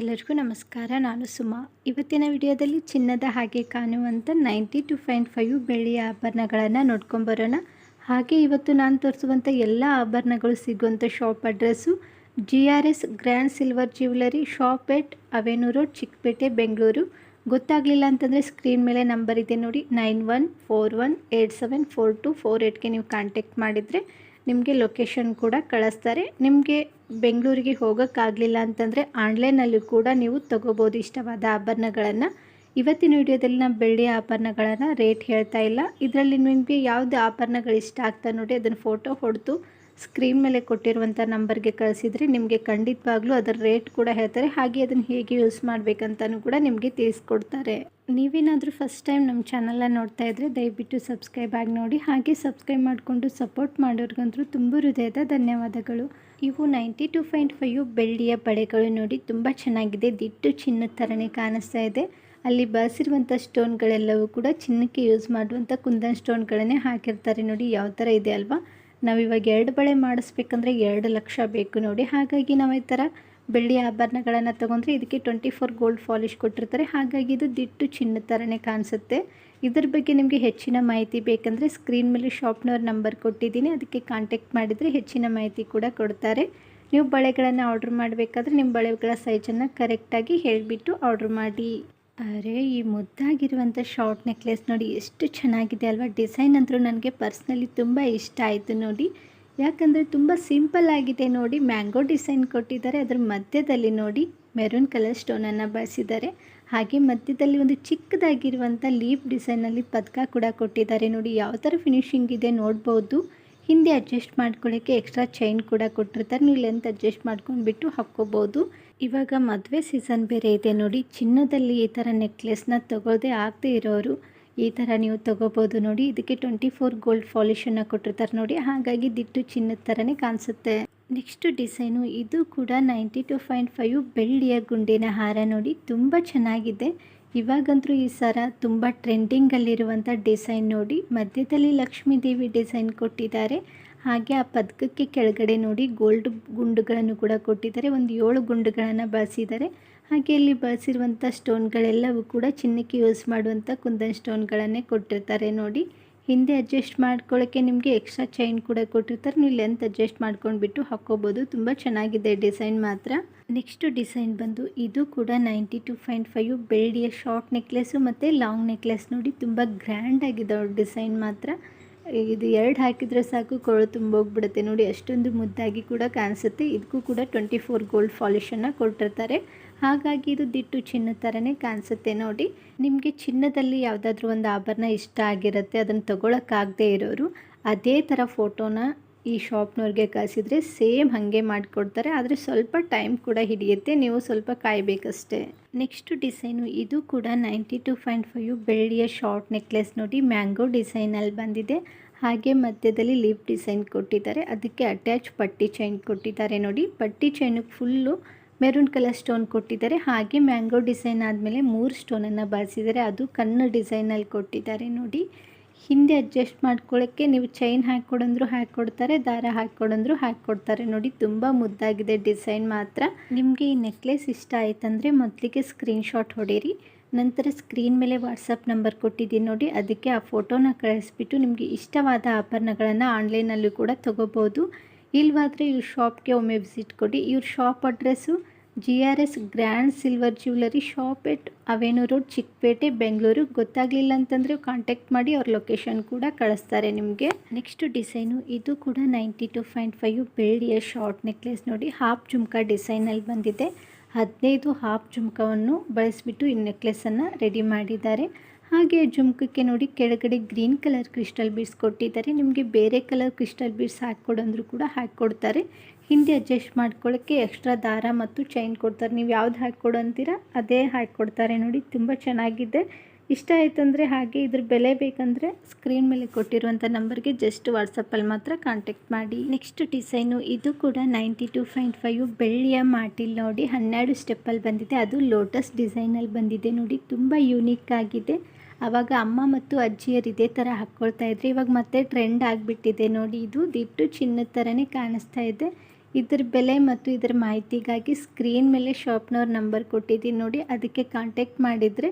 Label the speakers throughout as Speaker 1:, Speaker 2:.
Speaker 1: ಎಲ್ಲರಿಗೂ ನಮಸ್ಕಾರ, ನಾನು ಸುಮಾ. ಇವತ್ತಿನ ವಿಡಿಯೋದಲ್ಲಿ ಚಿನ್ನದ ಹಾಗೆ ಕಾಣುವಂಥ ನೈಂಟಿ ಟು ಫೈನ್ ಫೈವ್ ಬೆಳ್ಳಿಯ ಆಭರಣಗಳನ್ನು ನೋಡ್ಕೊಂಬರೋಣ ಹಾಗೆ ಇವತ್ತು ನಾನು ತೋರಿಸುವಂಥ ಎಲ್ಲ ಆಭರಣಗಳು ಸಿಗುವಂಥ shop address G R S grand silver jewellery shop at avenue road Chickpet Bengaluru ಗೊತ್ತಾಗಲಿಲ್ಲ ಅಂತಂದರೆ ಸ್ಕ್ರೀನ್ ಮೇಲೆ ನಂಬರ್ ಇದೆ ನೋಡಿ nine one four one eight seven four two four ಏಯ್ಟ್ಗೆ ನೀವು ಕಾಂಟ್ಯಾಕ್ಟ್ ಮಾಡಿದರೆ ನಿಮಗೆ ಲೊಕೇಶನ್ ಕೂಡ ಕಳಿಸ್ತಾರೆ. ನಿಮಗೆ ಬೆಂಗಳೂರಿಗೆ ಹೋಗೋಕ್ಕಾಗಲಿಲ್ಲ ಅಂತಂದರೆ ಆನ್ಲೈನಲ್ಲೂ ಕೂಡ ನೀವು ತೊಗೋಬೋದು ಇಷ್ಟವಾದ ಆಭರಣಗಳನ್ನು. ಇವತ್ತಿನ ವಿಡಿಯೋದಲ್ಲಿ ನಾವು ಬೆಳ್ಳಿ ಆಭರಣಗಳನ್ನು ರೇಟ್ ಹೇಳ್ತಾ ಇಲ್ಲ. ಇದರಲ್ಲಿ ನಿಮಗೆ ಯಾವುದು ಆಭರಣಗಳು ಇಷ್ಟ ಆಗ್ತಾ ನೋಡಿ ಅದನ್ನು ಫೋಟೋ ಹೊಡೆದು ಸ್ಕ್ರೀನ್ ಮೇಲೆ ಕೊಟ್ಟಿರುವಂಥ ನಂಬರ್ಗೆ ಕಳಿಸಿದರೆ ನಿಮಗೆ ಖಂಡಿತವಾಗ್ಲೂ ಅದರ ರೇಟ್ ಕೂಡ ಹೇಳ್ತಾರೆ. ಹಾಗೆ ಅದನ್ನು ಹೇಗೆ ಯೂಸ್ ಮಾಡಬೇಕಂತಲೂ ಕೂಡ ನಿಮಗೆ ತಿಳಿಸ್ಕೊಡ್ತಾರೆ. ನೀವೇನಾದರೂ ಫಸ್ಟ್ ಟೈಮ್ ನಮ್ಮ ಚಾನಲ್ನ ನೋಡ್ತಾ ಇದ್ದರೆ ದಯವಿಟ್ಟು ಸಬ್ಸ್ಕ್ರೈಬ್ ಆಗಿ ನೋಡಿ. ಹಾಗೆ ಸಬ್ಸ್ಕ್ರೈಬ್ ಮಾಡಿಕೊಂಡು ಸಪೋರ್ಟ್ ಮಾಡೋರಿಗಂತೂ ತುಂಬ ಹೃದಯದ ಧನ್ಯವಾದಗಳು. ಇವು ನೈಂಟಿ ಟು ಪಾಯಿಂಟ್ ಫೈವ್ ಬೆಳ್ಳಿಯ ಬಳೆಗಳು ನೋಡಿ ತುಂಬ ಚೆನ್ನಾಗಿದೆ. ದಿಟ್ಟು ಚಿನ್ನದ ಥರನೇ ಕಾಣಿಸ್ತಾ ಇದೆ. ಅಲ್ಲಿ ಬಳಸಿರುವಂಥ ಸ್ಟೋನ್ಗಳೆಲ್ಲವೂ ಕೂಡ ಚಿನ್ನಕ್ಕೆ ಯೂಸ್ ಮಾಡುವಂಥ ಕುಂದನ್ ಸ್ಟೋನ್ಗಳನ್ನೇ ಹಾಕಿರ್ತಾರೆ ನೋಡಿ. ಯಾವ ಥರ ಇದೆ ಅಲ್ವಾ? ನಾವು ಇವಾಗ ಎರಡು ಬಳೆ ಮಾಡಿಸ್ಬೇಕಂದ್ರೆ ಎರಡು ಲಕ್ಷ ಬೇಕು ನೋಡಿ. ಹಾಗಾಗಿ ನಾವು ಈ ಥರ ಬೆಳ್ಳಿ ಆಭರಣಗಳನ್ನು ತೊಗೊಂಡ್ರೆ ಇದಕ್ಕೆ ಟ್ವೆಂಟಿ ಫೋರ್ ಗೋಲ್ಡ್ ಪಾಲಿಶ್ ಕೊಟ್ಟಿರ್ತಾರೆ. ಹಾಗಾಗಿ ಇದು ದಿಟ್ಟು ಚಿನ್ನ ಥರನೇ ಕಾಣಿಸುತ್ತೆ. ಇದ್ರ ಬಗ್ಗೆ ನಿಮಗೆ ಹೆಚ್ಚಿನ ಮಾಹಿತಿ ಬೇಕಂದರೆ ಸ್ಕ್ರೀನ್ ಮೇಲೆ ಶಾಪ್ನವ್ರ ನಂಬರ್ ಕೊಟ್ಟಿದ್ದೀನಿ. ಅದಕ್ಕೆ ಕಾಂಟ್ಯಾಕ್ಟ್ ಮಾಡಿದರೆ ಹೆಚ್ಚಿನ ಮಾಹಿತಿ ಕೂಡ ಕೊಡ್ತಾರೆ. ನೀವು ಬಳೆಗಳನ್ನು ಆರ್ಡ್ರ್ ಮಾಡಬೇಕಾದ್ರೆ ನಿಮ್ಮ ಬಳೆಗಳ ಸೈಜನ್ನು ಕರೆಕ್ಟಾಗಿ ಹೇಳಿಬಿಟ್ಟು ಆರ್ಡ್ರ್ ಮಾಡಿ. ಅರೆ, ಈ ಮುದ್ದಾಗಿರುವಂಥ ಶಾರ್ಟ್ ನೆಕ್ಲೆಸ್ ನೋಡಿ ಎಷ್ಟು ಚೆನ್ನಾಗಿದೆ ಅಲ್ವಾ? ಡಿಸೈನ್ ಅಂತೂ ನನಗೆ ಪರ್ಸ್ನಲಿ ತುಂಬ ಇಷ್ಟ ಆಯಿತು ನೋಡಿ. ಯಾಕಂದರೆ ತುಂಬ ಸಿಂಪಲ್ ಆಗಿದೆ ನೋಡಿ. ಮ್ಯಾಂಗೋ ಡಿಸೈನ್ ಕೊಟ್ಟಿದ್ದಾರೆ. ಅದರ ಮಧ್ಯದಲ್ಲಿ ನೋಡಿ ಮೆರೂನ್ ಕಲರ್ ಸ್ಟೋನನ್ನು ಬಳಸಿದ್ದಾರೆ. ಹಾಗೆ ಮಧ್ಯದಲ್ಲಿ ಒಂದು ಚಿಕ್ಕದಾಗಿರುವಂಥ ಲೀಫ್ ಡಿಸೈನಲ್ಲಿ ಪದಕ ಕೂಡ ಕೊಟ್ಟಿದ್ದಾರೆ ನೋಡಿ. ಯಾವ ಥರ ಫಿನಿಶಿಂಗ್ ಇದೆ ನೋಡ್ಬೋದು. ಹಿಂದೆ ಅಡ್ಜಸ್ಟ್ ಮಾಡ್ಕೊಳ್ಳೋಕ್ಕೆ ಎಕ್ಸ್ಟ್ರಾ ಚೈನ್ ಕೂಡ ಕೊಟ್ಟಿರ್ತಾರೆ. ನೀವು ಲೆಂತ್ ಅಡ್ಜಸ್ಟ್ ಮಾಡ್ಕೊಂಡ್ಬಿಟ್ಟು ಹಾಕ್ಕೋಬೋದು. ಇವಾಗ ಮದುವೆ ಸೀಸನ್ ಬೇರೆ ಇದೆ ನೋಡಿ. ಚಿನ್ನದಲ್ಲಿ ಈ ಥರ ನೆಕ್ಲೆಸ್ನ ತೊಗೋದೇ ಆಗದೆ ಇರೋರು ಈ ಥರ ನೀವು ತೊಗೋಬೋದು ನೋಡಿ. ಇದಕ್ಕೆ ಟ್ವೆಂಟಿ ಫೋರ್ ಗೋಲ್ಡ್ ಪಾಲಿಶನ್ನು ಕೊಟ್ಟಿರ್ತಾರೆ ನೋಡಿ. ಹಾಗಾಗಿ ದಿಟ್ಟು ಚಿನ್ನದ ಥರನೇ ಕಾಣಿಸುತ್ತೆ. ನೆಕ್ಸ್ಟ್ ಡಿಸೈನು ಇದು ಕೂಡ ನೈಂಟಿ ಟು ಪಾಯಿಂಟ್ ಫೈವ್ ಬೆಳ್ಳಿಯ ಗುಂಡಿನ ಹಾರ ನೋಡಿ. ತುಂಬ ಚೆನ್ನಾಗಿದೆ. ಇವಾಗಂತೂ ಈ ಸರ ತುಂಬ ಟ್ರೆಂಡಿಂಗಲ್ಲಿರುವಂಥ ಡಿಸೈನ್ ನೋಡಿ. ಮಧ್ಯದಲ್ಲಿ ಲಕ್ಷ್ಮೀ ದೇವಿ ಡಿಸೈನ್ ಕೊಟ್ಟಿದ್ದಾರೆ. ಹಾಗೆ ಆ ಪದಕಕ್ಕೆ ಕೆಳಗಡೆ ನೋಡಿ ಗೋಲ್ಡ್ ಗುಂಡುಗಳನ್ನು ಕೂಡ ಕೊಟ್ಟಿದ್ದಾರೆ. ಒಂದು ಏಳು ಗುಂಡುಗಳನ್ನು ಬಳಸಿದ್ದಾರೆ ಹಾಗೆ ಇಲ್ಲಿ ಬಳಸಿರುವಂಥ ಸ್ಟೋನ್ಗಳೆಲ್ಲವೂ ಕೂಡ ಚಿನ್ನಕ್ಕೆ ಯೂಸ್ ಮಾಡುವಂಥ ಕುಂದನ್ ಸ್ಟೋನ್ಗಳನ್ನೇ ಕೊಟ್ಟಿರ್ತಾರೆ ನೋಡಿ. ಹಿಂದೆ ಅಡ್ಜಸ್ಟ್ ಮಾಡ್ಕೊಳ್ಳೋಕ್ಕೆ ನಿಮಗೆ ಎಕ್ಸ್ಟ್ರಾ ಚೈನ್ ಕೂಡ ಕೊಟ್ಟಿರ್ತಾರೆ. ನೀವು ಲೆಂತ್ ಅಡ್ಜಸ್ಟ್ ಮಾಡ್ಕೊಂಡ್ಬಿಟ್ಟು ಹಾಕ್ಕೋಬೋದು. ತುಂಬ ಚೆನ್ನಾಗಿದೆ ಡಿಸೈನ್ ಮಾತ್ರ. ನೆಕ್ಸ್ಟ್ ಡಿಸೈನ್ ಬಂದು ಇದು ಕೂಡ ನೈಂಟಿ ಟು ಪಾಯಿಂಟ್ ಫೈವ್ ಬೆಳ್ಳಿಯ ಶಾರ್ಟ್ ನೆಕ್ಲೆಸ್ಸು ಮತ್ತು ಲಾಂಗ್ ನೆಕ್ಲೆಸ್ ನೋಡಿ. ತುಂಬ ಗ್ರ್ಯಾಂಡ್ ಆಗಿದೆ ಡಿಸೈನ್ ಮಾತ್ರ. ಇದು ಎರಡು ಹಾಕಿದರೆ ಸಾಕು, ಕೊಳು ತುಂಬೋಗ್ಬಿಡುತ್ತೆ ನೋಡಿ, ಅಷ್ಟೊಂದು ಮುದ್ದಾಗಿ ಕೂಡ ಕಾಣಿಸುತ್ತೆ. ಇದಕ್ಕೂ ಕೂಡ ಟ್ವೆಂಟಿ ಫೋರ್ ಗೋಲ್ಡ್ ಪಾಲಿಷನ್ನು ಕೊಟ್ಟಿರ್ತಾರೆ. ಹಾಗಾಗಿ ಇದು ದಿಟ್ಟು ಚಿನ್ನ ಥರನೇ ಕಾಣಿಸುತ್ತೆ. ನೋಡಿ, ನಿಮಗೆ ಚಿನ್ನದಲ್ಲಿ ಯಾವುದಾದ್ರೂ ಒಂದು ಆಭರಣ ಇಷ್ಟ ಆಗಿರುತ್ತೆ, ಅದನ್ನು ತೊಗೊಳಕ್ಕಾಗದೇ ಇರೋರು, ಅದೇ ಥರ ಫೋಟೋನ ಈ ಶಾಪ್ನವ್ರಿಗೆ ಕಳಿಸಿದರೆ ಸೇಮ್ ಹಾಗೆ ಮಾಡಿಕೊಡ್ತಾರೆ, ಆದರೆ ಸ್ವಲ್ಪ ಟೈಮ್ ಕೂಡ ಹಿಡಿಯುತ್ತೆ, ನೀವು ಸ್ವಲ್ಪ ಕಾಯಬೇಕಷ್ಟೇ. ನೆಕ್ಸ್ಟ್ ಡಿಸೈನು, ಇದು ಕೂಡ ನೈಂಟಿ ಟು ಪಾಯಿಂಟ್ ಫೈವ್ ಬೆಳ್ಳಿಯ ಶಾರ್ಟ್ ನೆಕ್ಲೆಸ್ ನೋಡಿ, ಮ್ಯಾಂಗೋ ಡಿಸೈನಲ್ಲಿ ಬಂದಿದೆ. ಹಾಗೆ ಮಧ್ಯದಲ್ಲಿ ಲೀಫ್ ಡಿಸೈನ್ ಕೊಟ್ಟಿದ್ದಾರೆ, ಅದಕ್ಕೆ ಅಟ್ಯಾಚ್ ಪಟ್ಟಿ ಚೈನ್ ಕೊಟ್ಟಿದ್ದಾರೆ ನೋಡಿ. ಪಟ್ಟಿ ಚೈನಿಗೆ ಫುಲ್ಲು ಮೆರೂನ್ ಕಲರ್ ಸ್ಟೋನ್ ಕೊಟ್ಟಿದ್ದಾರೆ, ಹಾಗೆ ಮ್ಯಾಂಗೋ ಡಿಸೈನ್ ಆದಮೇಲೆ ಮೂರು ಸ್ಟೋನನ್ನು ಬಳಸಿದ್ದಾರೆ, ಅದು ಕಣ್ಣು ಡಿಸೈನಲ್ಲಿ ಕೊಟ್ಟಿದ್ದಾರೆ ನೋಡಿ. ಹಿಂದೆ ಅಡ್ಜಸ್ಟ್ ಮಾಡ್ಕೊಳ್ಳೋಕ್ಕೆ ನೀವು ಚೈನ್ ಹಾಕ್ಕೊಡಂದ್ರು ಹಾಕ್ಕೊಡ್ತಾರೆ ದಾರ ಹಾಕ್ಕೊಡಂದ್ರು ಹಾಕ್ಕೊಡ್ತಾರೆ ನೋಡಿ, ತುಂಬ ಮುದ್ದಾಗಿದೆ ಡಿಸೈನ್ ಮಾತ್ರ. ನಿಮಗೆ ಈ ನೆಕ್ಲೆಸ್ ಇಷ್ಟ ಆಯ್ತಂದರೆ ಮೊದಲಿಗೆ ಸ್ಕ್ರೀನ್ಶಾಟ್ ಹೊಡೀರಿ. ನಂತರ ಸ್ಕ್ರೀನ್ ಮೇಲೆ ವಾಟ್ಸಪ್ ನಂಬರ್ ಕೊಟ್ಟಿದ್ದೀನಿ ನೋಡಿ, ಅದಕ್ಕೆ ಆ ಫೋಟೋನ ಕಳಿಸ್ಬಿಟ್ಟು ನಿಮಗೆ ಇಷ್ಟವಾದ ಆಭರಣಗಳನ್ನು ಆನ್ಲೈನಲ್ಲೂ ಕೂಡ ತೊಗೋಬೋದು. ಇಲ್ವಾದರೆ ಇವ್ರ ಶಾಪ್ಗೆ ಒಮ್ಮೆ ವಿಸಿಟ್ ಕೊಡಿ. ಇವ್ರ shop address G R S grand silver jewellery shop at avenue road Chickpet, Bengaluru. ಗೊತ್ತಾಗಲಿಲ್ಲ ಅಂತಂದರೆ ಕಾಂಟ್ಯಾಕ್ಟ್ ಮಾಡಿ ಅವ್ರ ಲೊಕೇಶನ್ ಕೂಡ ಕಳಿಸ್ತಾರೆ ನಿಮಗೆ. ನೆಕ್ಸ್ಟ್ ಡಿಸೈನು ಇದು ಕೂಡ ನೈಂಟಿ ಟು ಪಾಯಿಂಟ್ ಫೈವ್ ಬೆಳ್ಳಿಯ ಶಾರ್ಟ್ ನೆಕ್ಲೆಸ್ ನೋಡಿ ಹಾಫ್ ಜುಮ್ಕಾ ಡಿಸೈನಲ್ಲಿ ಬಂದಿದೆ. ಹದಿನೈದು ಹಾಫ್ ಜುಮ್ಕವನ್ನು ಬಳಸಿಬಿಟ್ಟು ಈ ನೆಕ್ಲೆಸನ್ನು ರೆಡಿ ಮಾಡಿದ್ದಾರೆ. ಹಾಗೆ ಜುಮ್ಕಕ್ಕೆ ನೋಡಿ, ಕೆಳಗಡೆ ಗ್ರೀನ್ ಕಲರ್ ಕ್ರಿಸ್ಟಲ್ ಬೀಡ್ಸ್ ಕೊಟ್ಟಿದ್ದಾರೆ. ನಿಮಗೆ ಬೇರೆ ಕಲರ್ ಕ್ರಿಸ್ಟಲ್ ಬೀಡ್ಸ್ ಹಾಕ್ಕೊಡಂದ್ರೂ ಕೂಡ ಹಾಕ್ಕೊಡ್ತಾರೆ. ಹಿಂದೆ ಅಡ್ಜಸ್ಟ್ ಮಾಡ್ಕೊಳ್ಳೋಕ್ಕೆ ಎಕ್ಸ್ಟ್ರಾ ದಾರ ಮತ್ತು ಚೈನ್ ಕೊಡ್ತಾರೆ. ನೀವು ಯಾವ್ದು ಹಾಕಿಕೊಡು ಅಂತೀರಾ, ಅದೇ ಹಾಕಿಕೊಡ್ತಾರೆ ನೋಡಿ, ತುಂಬ ಚೆನ್ನಾಗಿದೆ. ಇಷ್ಟ ಆಯ್ತಂದರೆ ಹಾಗೆ ಇದ್ರ ಬೆಲೆ ಬೇಕಂದರೆ ಸ್ಕ್ರೀನ್ ಮೇಲೆ ಕೊಟ್ಟಿರುವಂಥ ನಂಬರ್ಗೆ ಜಸ್ಟ್ ವಾಟ್ಸಪ್ಪಲ್ಲಿ ಮಾತ್ರ ಕಾಂಟ್ಯಾಕ್ಟ್ ಮಾಡಿ. ನೆಕ್ಸ್ಟ್ ಡಿಸೈನು ಇದು ಕೂಡ ನೈಂಟಿ ಟು ಪಾಯಿಂಟ್ ಫೈವ್ ಬೆಳ್ಳಿಯ ಮಾಟಿಲ್ ನೋಡಿ, ಹನ್ನೆರಡು ಸ್ಟೆಪ್ಪಲ್ಲಿ ಬಂದಿದೆ. ಅದು ಲೋಟಸ್ ಡಿಸೈನಲ್ಲಿ ಬಂದಿದೆ ನೋಡಿ, ತುಂಬ ಯೂನಿಕ್ ಆಗಿದೆ. ಆವಾಗ ಅಮ್ಮ ಮತ್ತು ಅಜ್ಜಿಯರು ಇದೇ ಥರ ಹಾಕ್ಕೊಳ್ತಾ ಇದ್ರು. ಇವಾಗ ಮತ್ತೆ ಟ್ರೆಂಡ್ ಆಗಿಬಿಟ್ಟಿದೆ ನೋಡಿ, ಇದು ದಿಟ್ಟು ಚಿನ್ನದ ಥರನೇ ಕಾಣಿಸ್ತಾ ಇದೆ. ಇದ್ರ ಬೆಲೆ ಮತ್ತು ಇದರ ಮಾಹಿತಿಗಾಗಿ ಸ್ಕ್ರೀನ್ ಮೇಲೆ ಶಾಪ್ನವ್ರ ನಂಬರ್ ಕೊಟ್ಟಿದ್ದೀನಿ ನೋಡಿ, ಅದಕ್ಕೆ ಕಾಂಟ್ಯಾಕ್ಟ್ ಮಾಡಿದರೆ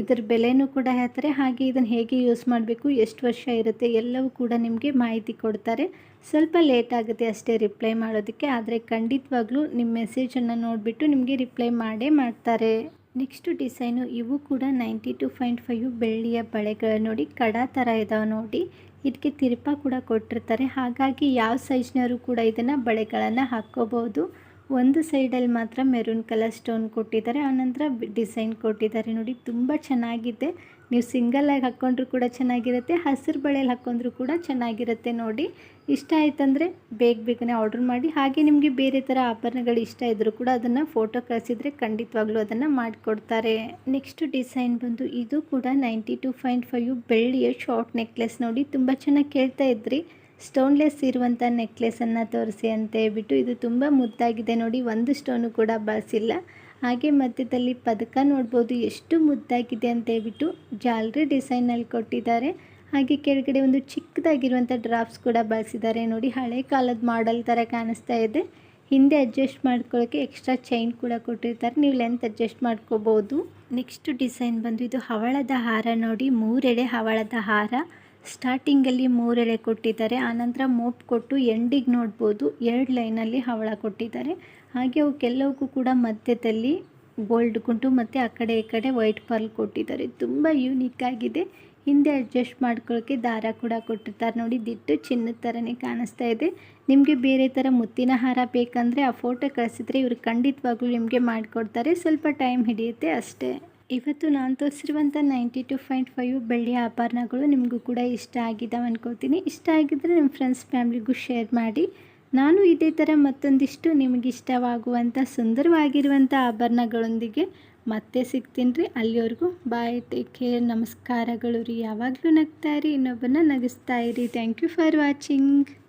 Speaker 1: ಇದರ ಬೆಲೆನೂ ಕೂಡ ಹೇಳ್ತಾರೆ. ಹಾಗೆ ಇದನ್ನು ಹೇಗೆ ಯೂಸ್ ಮಾಡಬೇಕು, ಎಷ್ಟು ವರ್ಷ ಇರುತ್ತೆ, ಎಲ್ಲವೂ ಕೂಡ ನಿಮಗೆ ಮಾಹಿತಿ ಕೊಡ್ತಾರೆ. ಸ್ವಲ್ಪ ಲೇಟ್ ಆಗುತ್ತೆ ಅಷ್ಟೇ ರಿಪ್ಲೈ ಮಾಡೋದಕ್ಕೆ, ಆದರೆ ಖಂಡಿತವಾಗ್ಲೂ ನಿಮ್ಮ ಮೆಸೇಜನ್ನು ನೋಡಿಬಿಟ್ಟು ನಿಮಗೆ ರಿಪ್ಲೈ ಮಾಡೇ ಮಾಡ್ತಾರೆ. ನೆಕ್ಸ್ಟ್ ಡಿಸೈನು ಇವು ಕೂಡ ನೈಂಟಿ ಟು ಪಾಯಿಂಟ್ ಫೈವ್ ಬೆಳ್ಳಿಯ ಬಳೆಗಳು ನೋಡಿ, ಕಡ ಥರ ಇದಾವೆ ನೋಡಿ. ಇದಕ್ಕೆ ತಿರುಪ ಕೂಡ ಕೊಟ್ಟಿರ್ತಾರೆ. ಹಾಗಾಗಿ ಯಾವ ಸೈಜ್ನವರು ಕೂಡ ಇದನ್ನು ಬಳೆಗಳನ್ನು ಹಾಕ್ಕೋಬೋದು ಒಂದು ಸೈಡಲ್ಲಿ ಮಾತ್ರ ಮೆರೂನ್ ಕಲರ್ ಸ್ಟೋನ್ ಕೊಟ್ಟಿದ್ದಾರೆ ಆನಂತರ ಡಿಸೈನ್ ಕೊಟ್ಟಿದ್ದಾರೆ ನೋಡಿ, ತುಂಬ ಚೆನ್ನಾಗಿದೆ. ನೀವು ಸಿಂಗಲಾಗಿ ಹಾಕ್ಕೊಂಡ್ರೂ ಕೂಡ ಚೆನ್ನಾಗಿರುತ್ತೆ, ಹಸಿರು ಬಳೆಯಲ್ಲಿ ಹಾಕ್ಕೊಂಡ್ರೂ ಕೂಡ ಚೆನ್ನಾಗಿರುತ್ತೆ ನೋಡಿ. ಇಷ್ಟ ಆಯ್ತಂದರೆ ಬೇಗ ಬೇಗನೆ ಆರ್ಡ್ರ್ ಮಾಡಿ, ಹಾಗೆ ನಿಮಗೆ ಬೇರೆ ಥರ ಆಭರಣಗಳು ಇಷ್ಟ ಇದ್ದರೂ ಕೂಡ ಅದನ್ನು ಫೋಟೋ ಕಳಿಸಿದರೆ ಖಂಡಿತವಾಗ್ಲೂ ಅದನ್ನು ಮಾಡಿಕೊಡ್ತಾರೆ. ನೆಕ್ಸ್ಟ್ ಡಿಸೈನ್ ಬಂದು ಇದು ಕೂಡ ನೈಂಟಿ ಟು ಪಾಯಿಂಟ್ ಫೈವ್ ಬೆಳ್ಳಿಯ ಶಾರ್ಟ್ ನೆಕ್ಲೆಸ್ ನೋಡಿ, ತುಂಬ ಚೆನ್ನಾಗಿ ಕೇಳ್ತಾ ಇದ್ರಿ. ಸ್ಟೋನ್ಲೆಸ್ ಇರುವಂಥ ನೆಕ್ಲೆಸನ್ನು ತೋರಿಸಿ ಅಂತ ಹೇಳ್ಬಿಟ್ಟು ಇದು ತುಂಬ ಮುದ್ದಾಗಿದೆ ನೋಡಿ, ಒಂದು ಸ್ಟೋನು ಕೂಡ ಬಳಸಿಲ್ಲ. ಹಾಗೆ ಮಧ್ಯದಲ್ಲಿ ಪದಕ ನೋಡ್ಬೋದು, ಎಷ್ಟು ಮುದ್ದಾಗಿದೆ ಅಂತ ಹೇಳ್ಬಿಟ್ಟು ಜಾಲ್ರಿ ಡಿಸೈನಲ್ಲಿ ಕೊಟ್ಟಿದ್ದಾರೆ. ಹಾಗೆ ಕೆಳಗಡೆ ಒಂದು ಚಿಕ್ಕದಾಗಿರುವಂಥ ಡ್ರಾಪ್ಸ್ ಕೂಡ ಬಳಸಿದ್ದಾರೆ ನೋಡಿ, ಹಳೆ ಕಾಲದ ಮಾಡೆಲ್ ಥರ ಕಾಣಿಸ್ತಾ ಇದೆ. ಹಿಂದೆ ಅಡ್ಜಸ್ಟ್ ಮಾಡ್ಕೊಳ್ಳೋಕ್ಕೆ ಎಕ್ಸ್ಟ್ರಾ ಚೈನ್ ಕೂಡ ಕೊಟ್ಟಿರ್ತಾರೆ, ನೀವು ಲೆಂತ್ ಅಡ್ಜಸ್ಟ್ ಮಾಡ್ಕೋಬೋದು. ನೆಕ್ಸ್ಟ್ ಡಿಸೈನ್ ಬಂದು ಇದು ಹವಳದ ಹಾರ ನೋಡಿ, ಮೂರೆಡೆ ಹವಳದ ಹಾರ. ಸ್ಟಾರ್ಟಿಂಗಲ್ಲಿ ಮೂರೆಳೆ ಕೊಟ್ಟಿದ್ದಾರೆ, ಆನಂತರ ಮೋಪ್ ಕೊಟ್ಟು ಎಂಡಿಗೆ ನೋಡ್ಬೋದು, ಎರಡು ಲೈನಲ್ಲಿ ಹವಳ ಕೊಟ್ಟಿದ್ದಾರೆ. ಹಾಗೆ ಅವಕ್ಕೆಲ್ಲವಕ್ಕೂ ಕೂಡ ಮಧ್ಯದಲ್ಲಿ ಗೋಲ್ಡ್ ಕುಂಟು ಮತ್ತು ಆ ಕಡೆ ಈ ಕಡೆ ವೈಟ್ ಪರ್ಲ್ ಕೊಟ್ಟಿದ್ದಾರೆ. ತುಂಬ ಯೂನಿಕ್ ಆಗಿದೆ. ಹಿಂದೆ ಅಡ್ಜಸ್ಟ್ ಮಾಡ್ಕೊಳ್ಳೋಕ್ಕೆ ದಾರ ಕೂಡ ಕೊಟ್ಟಿರ್ತಾರೆ ನೋಡಿ, ದಿಟ್ಟು ಚಿನ್ನದ ಥರನೇ ಕಾಣಿಸ್ತಾ ಇದೆ. ನಿಮಗೆ ಬೇರೆ ಥರ ಮುತ್ತಿನ ಹಾರ ಬೇಕಂದರೆ ಆ ಫೋಟೋ ಕಳಿಸಿದ್ರೆ ಇವರು ಖಂಡಿತವಾಗ್ಲೂ ನಿಮಗೆ ಮಾಡಿಕೊಡ್ತಾರೆ. ಸ್ವಲ್ಪ ಟೈಮ್ ಹಿಡಿಯುತ್ತೆ ಅಷ್ಟೇ. ಇವತ್ತು ನಾನು ತೋರಿಸಿರುವಂಥ ನೈಂಟಿ ಟು ಪಾಯಿಂಟ್ ಫೈವ್ ಬೆಳ್ಳಿಯ ಆಭರಣಗಳು ನಿಮಗೂ ಕೂಡ ಇಷ್ಟ ಆಗಿದ್ದಾವೆ ಅನ್ಕೋತೀನಿ. ಇಷ್ಟ ಆಗಿದ್ದರೆ ನಿಮ್ಮ ಫ್ರೆಂಡ್ಸ್, ಫ್ಯಾಮ್ಲಿಗೂ ಶೇರ್ ಮಾಡಿ. ನಾನು ಇದೇ ಥರ ಮತ್ತೊಂದಿಷ್ಟು ನಿಮಗೆ ಇಷ್ಟವಾಗುವಂಥ ಸುಂದರವಾಗಿರುವಂಥ ಆಭರಣಗಳೊಂದಿಗೆ ಮತ್ತೆ ಸಿಗ್ತೀನಿ ರೀ. ಅಲ್ಲಿವರೆಗೂ ಬಾಯ್, ಟೇಕ್ ಕೇರ್, ನಮಸ್ಕಾರಗಳು ರೀ. ಯಾವಾಗಲೂ ನಗ್ತಾ ಇರಿ ಇನ್ನೊಬ್ಬನ ನಗಿಸ್ತಾ ಇರಿ. Thank you for watching.